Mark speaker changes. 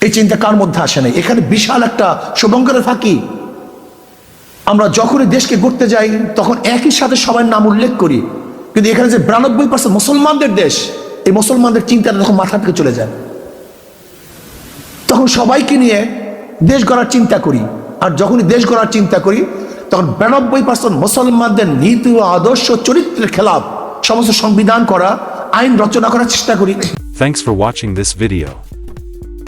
Speaker 1: এই চিন্তা কার মধ্যে আসে নাই? এখানে বিশাল একটা শুভঙ্করের ফাঁকি। আমরা যখনই দেশকে ঘুরতে যাই, তখন একই সাথে সবার নাম উল্লেখ করি। কিন্তু এখানে যে বিরানব্বই পার্সেন্ট মুসলমানদের দেশ, এই মুসলমানদের চিন্তাটা তখন মাথা থেকে চলে যায়। তখন সবাইকে নিয়ে দেশ গড়ার চিন্তা করি। আর যখনই দেশ গড়ার চিন্তা করি, তখন বিরানব্বই পার্সেন্ট মুসলমানদের নীতি ও আদর্শ চরিত্রের খেলাফ সমস্ত সংবিধান করা, আইন রচনা করার চেষ্টা করি।
Speaker 2: Thanks for watching this video.